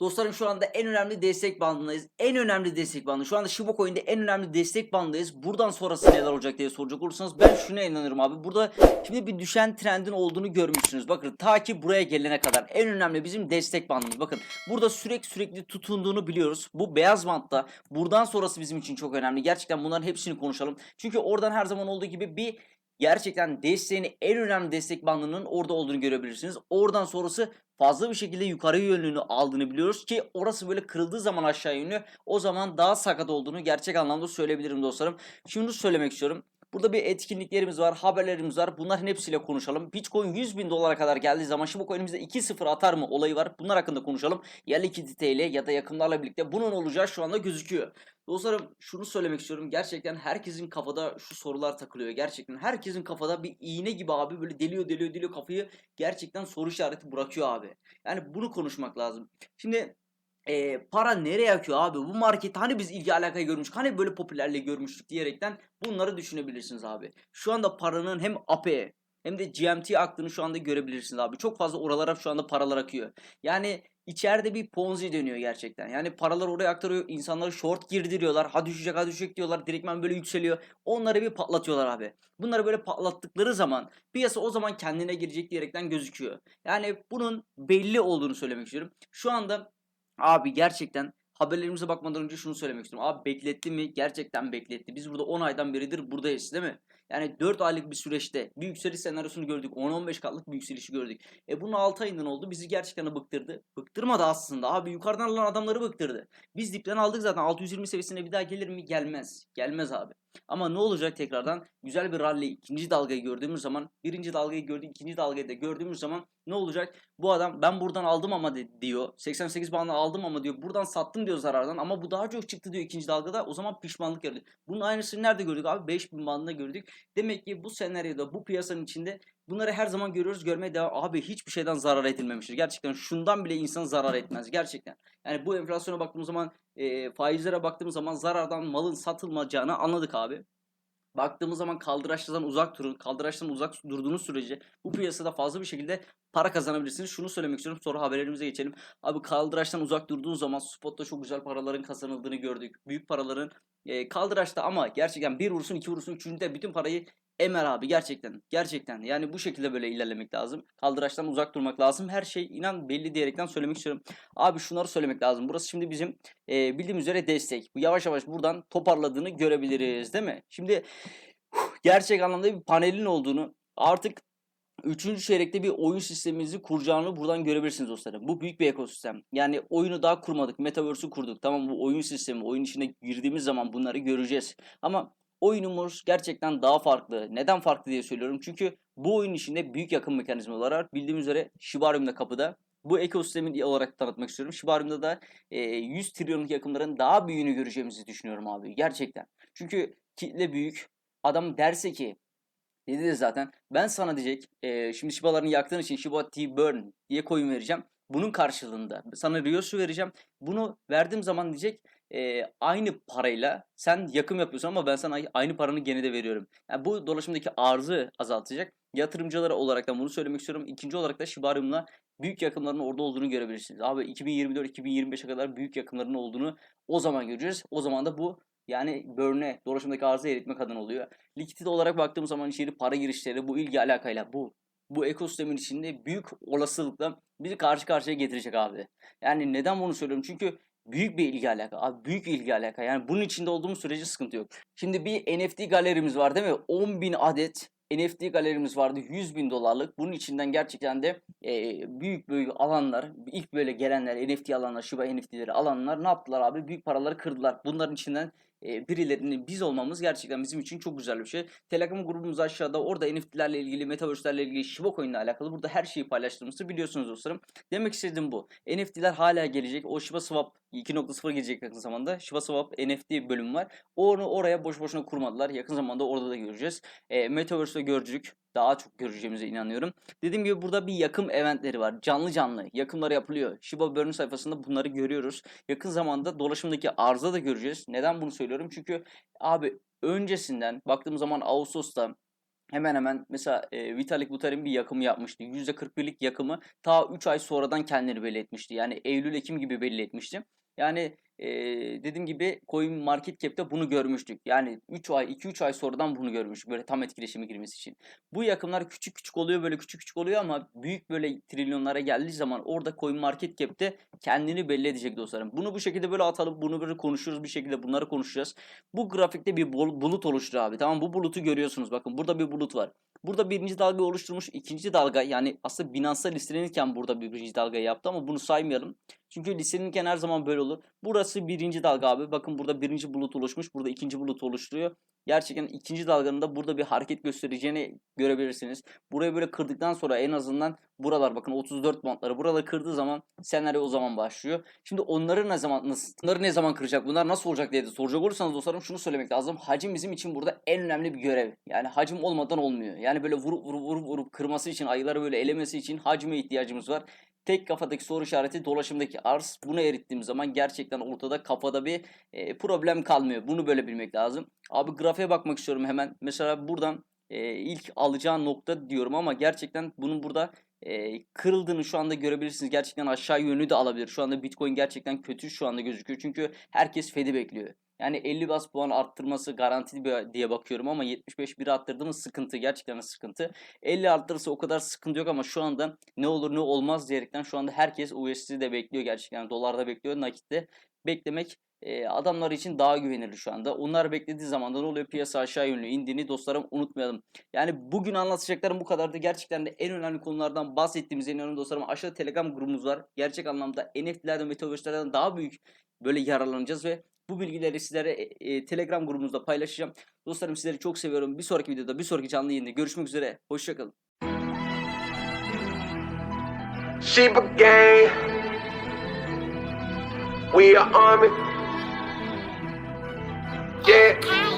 Dostlarım şu anda en önemli destek bandındayız. En önemli destek bandı. Şu anda Shiba Coin'de en önemli destek bandındayız. Buradan sonrası neler olacak diye soracak olursanız ben şuna inanıyorum abi. Burada şimdi bir düşen trendin olduğunu görmüşsünüz. Bakın ta ki buraya gelene kadar en önemli bizim destek bandımız. Bakın burada sürekli sürekli tutunduğunu biliyoruz. Bu beyaz bantta buradan sonrası bizim için çok önemli. Gerçekten bunların hepsini konuşalım. Çünkü oradan her zaman olduğu gibi bir gerçekten desteğini en önemli destek bandının orada olduğunu görebilirsiniz. Oradan sonrası fazla bir şekilde yukarı yönlüğünü aldığını biliyoruz ki orası böyle kırıldığı zaman aşağı yönlü o zaman daha sakat olduğunu gerçek anlamda söyleyebilirim dostlarım. Şunu söylemek istiyorum. Burada bir etkinliklerimiz var, haberlerimiz var. Bunların hepsiyle konuşalım. Bitcoin 100 bin dolara kadar geldiği zaman şimdi bu coin'imizde 2-0 atar mı olayı var. Bunlar hakkında konuşalım. Ya likidite ile ya da yakınlarla birlikte bunun olacağı şu anda gözüküyor. Dostlarım şunu söylemek istiyorum. Gerçekten herkesin kafada şu sorular takılıyor. Gerçekten herkesin kafada bir iğne gibi abi böyle deliyor deliyor deliyor kafayı. Gerçekten soru işareti bırakıyor abi. Yani bunu konuşmak lazım. Şimdi e, para nereye akıyor abi? Bu market hani biz ilgi alakayı görmüştük, hani böyle popülerliği görmüştük diyerekten bunları düşünebilirsiniz abi. Şu anda paranın hem AP'ye hem de GMT aktığını şu anda görebilirsiniz abi. Çok fazla oralara şu anda paralar akıyor. Yani içeride bir ponzi dönüyor gerçekten. Yani paralar oraya aktarıyor. insanları short girdiriyorlar. Ha düşecek ha düşecek diyorlar. Direktmen böyle yükseliyor. Onları bir patlatıyorlar abi. Bunları böyle patlattıkları zaman piyasa o zaman kendine girecek diyerekten gözüküyor. Yani bunun belli olduğunu söylemek istiyorum. Şu anda Abi gerçekten haberlerimize bakmadan önce şunu söylemek istiyorum. Abi bekletti mi? Gerçekten bekletti. Biz burada 10 aydan beridir buradayız değil mi? Yani 4 aylık bir süreçte bir yükseliş senaryosunu gördük. 10-15 katlık bir yükselişi gördük. E bunun 6 ayından oldu. Bizi gerçekten bıktırdı. Bıktırmadı aslında. Abi yukarıdan alan adamları bıktırdı. Biz dipten aldık zaten. 620 seviyesine bir daha gelir mi? Gelmez. Gelmez abi. Ama ne olacak tekrardan? Güzel bir rally ikinci dalgayı gördüğümüz zaman, birinci dalgayı gördük, ikinci dalgayı da gördüğümüz zaman ne olacak? Bu adam ben buradan aldım ama de, diyor. 88 bandını aldım ama diyor. Buradan sattım diyor zarardan ama bu daha çok çıktı diyor ikinci dalgada. O zaman pişmanlık gördü. Bunun aynısını nerede gördük abi? 5000 bandında gördük. Demek ki bu senaryoda bu piyasanın içinde bunları her zaman görüyoruz görmeye devam. Abi hiçbir şeyden zarar edilmemiştir. Gerçekten şundan bile insan zarar etmez. Gerçekten. Yani bu enflasyona baktığımız zaman e, faizlere baktığımız zaman zarardan malın satılmayacağını anladık abi. Baktığımız zaman kaldıraçlardan uzak durun. Kaldıraçtan uzak durduğunuz sürece bu piyasada fazla bir şekilde para kazanabilirsiniz. Şunu söylemek istiyorum. Sonra haberlerimize geçelim. Abi kaldıraçtan uzak durduğun zaman spotta çok güzel paraların kazanıldığını gördük. Büyük paraların e, kaldıraçta ama gerçekten bir vursun iki vursun üçüncüde bütün parayı emer abi gerçekten. Gerçekten. Yani bu şekilde böyle ilerlemek lazım. Kaldıraçtan uzak durmak lazım. Her şey inan belli diyerekten söylemek istiyorum. Abi şunları söylemek lazım. Burası şimdi bizim e, bildiğim üzere destek. Bu yavaş yavaş buradan toparladığını görebiliriz değil mi? Şimdi gerçek anlamda bir panelin olduğunu artık Üçüncü çeyrekte bir oyun sistemimizi kuracağını buradan görebilirsiniz dostlarım. Bu büyük bir ekosistem. Yani oyunu daha kurmadık. Metaverse'ü kurduk. Tamam bu oyun sistemi. Oyun içine girdiğimiz zaman bunları göreceğiz. Ama oyunumuz gerçekten daha farklı. Neden farklı diye söylüyorum. Çünkü bu oyun içinde büyük yakın mekanizmalar var. Bildiğim üzere Shibarium da kapıda. Bu ekosistemin olarak tanıtmak istiyorum. Shibarium'da da e, 100 trilyonluk yakınların daha büyüğünü göreceğimizi düşünüyorum abi. Gerçekten. Çünkü kitle büyük. Adam derse ki Dedi de zaten ben sana diyecek e, şimdi Shiba'larını yaktığın için Shiba T Burn diye coin vereceğim. Bunun karşılığında sana Ryoshu vereceğim. Bunu verdiğim zaman diyecek e, aynı parayla sen yakım yapıyorsun ama ben sana aynı paranın gene de veriyorum. Yani bu dolaşımdaki arzı azaltacak. Yatırımcılara olarak da bunu söylemek istiyorum. İkinci olarak da Shibarium'la büyük yakımların orada olduğunu görebilirsiniz. Abi 2024-2025'e kadar büyük yakımların olduğunu o zaman göreceğiz. O zaman da bu yani börne, dolaşımdaki arzı eritmek adına oluyor. Likidite olarak baktığımız zaman içeri para girişleri bu ilgi alakayla bu bu ekosistemin içinde büyük olasılıkla bizi karşı karşıya getirecek abi. Yani neden bunu söylüyorum? Çünkü büyük bir ilgi alaka. Abi büyük ilgi alaka. Yani bunun içinde olduğumuz sürece sıkıntı yok. Şimdi bir NFT galerimiz var değil mi? 10.000 adet NFT galerimiz vardı 100 bin dolarlık. Bunun içinden gerçekten de e, büyük büyük alanlar, ilk böyle gelenler, NFT alanlar, Shiba NFT'leri alanlar ne yaptılar abi? Büyük paraları kırdılar. Bunların içinden e, birilerinin biz olmamız gerçekten bizim için çok güzel bir şey. Telegram grubumuz aşağıda. Orada NFT'lerle ilgili, Metaverse'lerle ilgili, Shiba Coin'le alakalı burada her şeyi paylaştığımızı biliyorsunuz dostlarım. Demek istediğim bu. NFT'ler hala gelecek. O Shiba Swap 2.0 gelecek yakın zamanda. Shiba Swap NFT bölüm var. Onu oraya boş boşuna kurmadılar. Yakın zamanda orada da göreceğiz. E, Metaverse'de gördük daha çok göreceğimize inanıyorum. Dediğim gibi burada bir yakım eventleri var. Canlı canlı yakımlar yapılıyor. Shiba Burn sayfasında bunları görüyoruz. Yakın zamanda dolaşımdaki arıza da göreceğiz. Neden bunu söylüyorum? Çünkü abi öncesinden baktığım zaman Ağustos'ta hemen hemen mesela e, Vitalik Buterin bir yakımı yapmıştı. %41'lik yakımı ta 3 ay sonradan kendini belli etmişti. Yani Eylül-Ekim gibi belli etmişti. Yani e, dediğim gibi Coin Market Cap'te bunu görmüştük. Yani 3 ay 2-3 ay sonradan bunu görmüştük böyle tam etkileşime girmesi için. Bu yakımlar küçük küçük oluyor böyle küçük küçük oluyor ama büyük böyle trilyonlara geldiği zaman orada Coin Market Cap'te kendini belli edecek dostlarım. Bunu bu şekilde böyle atalım bunu böyle konuşuyoruz bir şekilde bunları konuşacağız. Bu grafikte bir bulut oluştu abi tamam bu bulutu görüyorsunuz bakın burada bir bulut var. Burada birinci dalga oluşturmuş ikinci dalga yani aslında Binance'da listelenirken burada bir birinci dalga yaptı ama bunu saymayalım. Çünkü listelenirken her zaman böyle olur. Burası birinci dalga abi. Bakın burada birinci bulut oluşmuş. Burada ikinci bulut oluşturuyor. Gerçekten ikinci dalganın da burada bir hareket göstereceğini görebilirsiniz. Burayı böyle kırdıktan sonra en azından buralar bakın 34 bantları buraları kırdığı zaman senaryo o zaman başlıyor. Şimdi onları ne zaman nasıl bunları ne zaman kıracak? Bunlar nasıl olacak diye de soracak olursanız dostlarım şunu söylemek lazım. Hacim bizim için burada en önemli bir görev. Yani hacim olmadan olmuyor. Yani böyle vurup vurup vurup vurup kırması için ayıları böyle elemesi için hacime ihtiyacımız var. Tek kafadaki soru işareti dolaşımdaki arz. Bunu erittiğim zaman gerçekten ortada kafada bir e, problem kalmıyor. Bunu böyle bilmek lazım. Abi grafiğe bakmak istiyorum hemen. Mesela buradan e, ilk alacağı nokta diyorum ama gerçekten bunun burada e, kırıldığını şu anda görebilirsiniz. Gerçekten aşağı yönlü de alabilir. Şu anda Bitcoin gerçekten kötü şu anda gözüküyor. Çünkü herkes Fed'i bekliyor. Yani 50 bas puan arttırması garantili diye bakıyorum ama 75 bir arttırdı mı sıkıntı. Gerçekten sıkıntı. 50 arttırırsa o kadar sıkıntı yok ama şu anda ne olur ne olmaz diyerekten şu anda herkes USD'de bekliyor gerçekten. Dolarda bekliyor, nakitte beklemek adamlar için daha güvenilir şu anda. Onlar beklediği zaman da ne oluyor? Piyasa aşağı yönlü indiğini dostlarım unutmayalım. Yani bugün anlatacaklarım bu kadardı. Gerçekten de en önemli konulardan bahsettiğimize inanıyorum dostlarım. Aşağıda Telegram grubumuz var. Gerçek anlamda NFT'lerden, Metaverse'lerden daha büyük böyle yararlanacağız ve bu bilgileri sizlere e, e, Telegram grubumuzda paylaşacağım. Dostlarım sizleri çok seviyorum. Bir sonraki videoda, bir sonraki canlı yayında görüşmek üzere. Hoşçakalın. Sheba gang. We are army. Yeah.